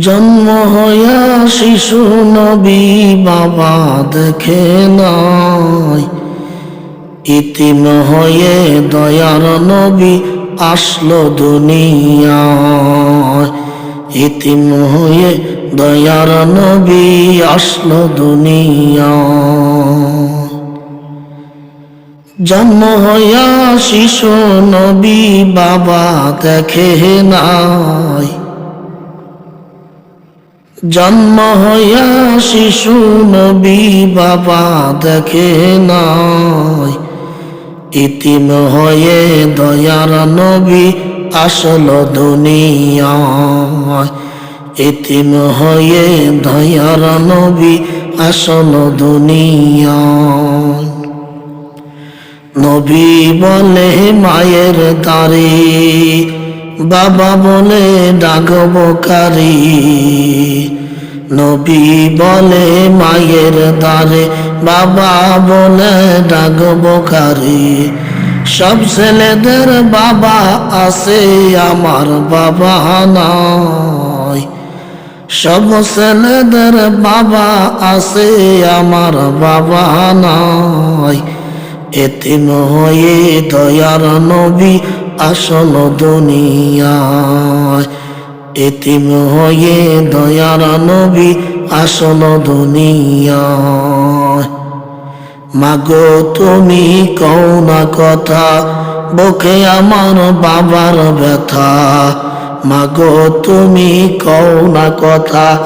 জন্ম হইয়া শিশু নবী বাবা দেখে নাই। ইতিম হয়ে দয়ার নবী আসলো দুনিয়ায়। ইতিম হয়ে দয়ার নবী আসলো দুনিয়ায়। জন্ম হইয়া শিশু নবী বাবা দেখে নাই। জন্ম হইয়া শিশু নবী বাবা দেখে নাই। ইতিম হয়ে দয়ার নবী আসল দুনিয়ায়। ইতিম হয়ে দয়ার নবী আসল দুনিয়ায়। নবী বলে মায়ের তারে বাবা বলে ডাকব কারি। নবী বলে মায়ের দ্বারে বাবা বলে ডাকব কারি। সব ছেলেদের বাবা আছে, আমার বাবা নাই। সব ছেলেদের বাবা আছে, আমার বাবা নাই। এতিম হয়ে দয়ার নবী আসল দুনিয়ায়। এতিম হয়ে দয়ার নবী আসল দুনিয়ায়। মাগো তুমি কও না কথা, বুকে আমার বাবার ব্যথা। মাগো তুমি কও না কথা,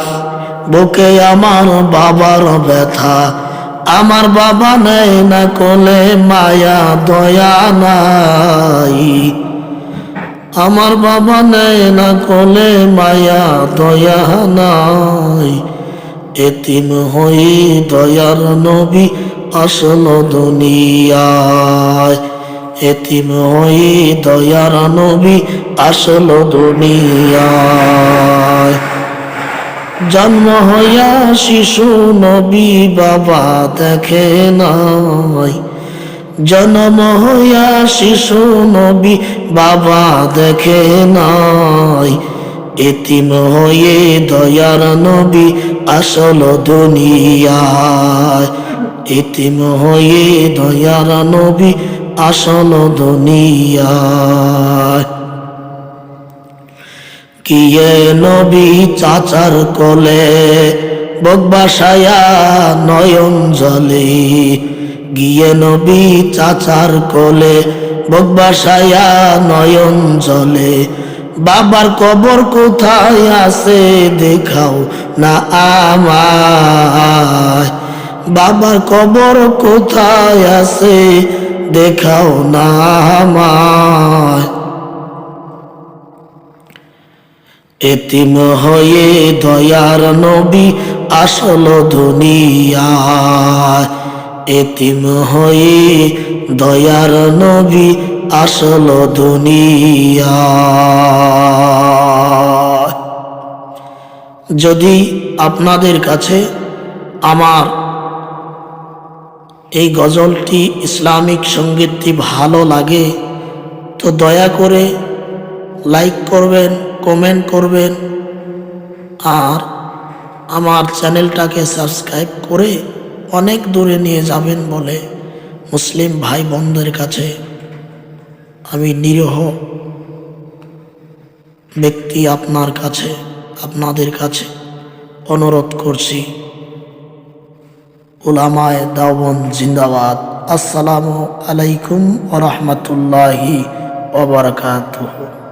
বুকে আমার বাবার ব্যথা। আমার বাবা নেই না কোলে মায়া, দয়া নাই। আমার বাবা নেই না কোলে মায়া, দয়া নাই। এতিম হই দয়ার নবী আসল দুনিয়ায়। এতিম হই দয়ার নবী আসল দুনিয়ায়। জন্ম হইয়া শিশু নবী বাবা দেখে নাই। জন্ম হইয়া শিশু নবী বাবা দেখে নাই। এতিম হয়ে দয়ার নবী আসল দুনিয়ায়। এতিম হয়ে দয়ার নবী আসল দুনিয়ায়। কিয়ে নবী চাচার কোলে? বকবাসায়া নয়ন জলে। গিয়ে নবী চাচার কোলে। বকবাসায়া নয়ন জলে। বাবার কবর কোথায় আছে দেখাও না আমায়। বাবার কবর কোথায় আছে দেখাও না আমায়। এতিম হয়ে দয়ার নবী আসল দুনিয়ায় এতিম হয়ে দয়ার নবী আসল দুনিয়ায় যদি আপনাদের কাছে আমার এই গজলটি ইসলামিক সঙ্গীতটি ভালো লাগে, তো দয়া করে লাইক করবেন কমেন্ট করবেন, আর আমার চ্যানেলটাকে সাবস্ক্রাইব করে অনেক দূরে নিয়ে যাবেন বলে মুসলিম ভাই বোনদের কাছে আমি নিরহ ব্যক্তি আপনার কাছে, আপনাদের কাছে অনুরোধ করছি। উলামায় দাওবন জিন্দাবাদ। আসসালামু আলাইকুম ওরহমতুল্লাহি ওবরকাতুহু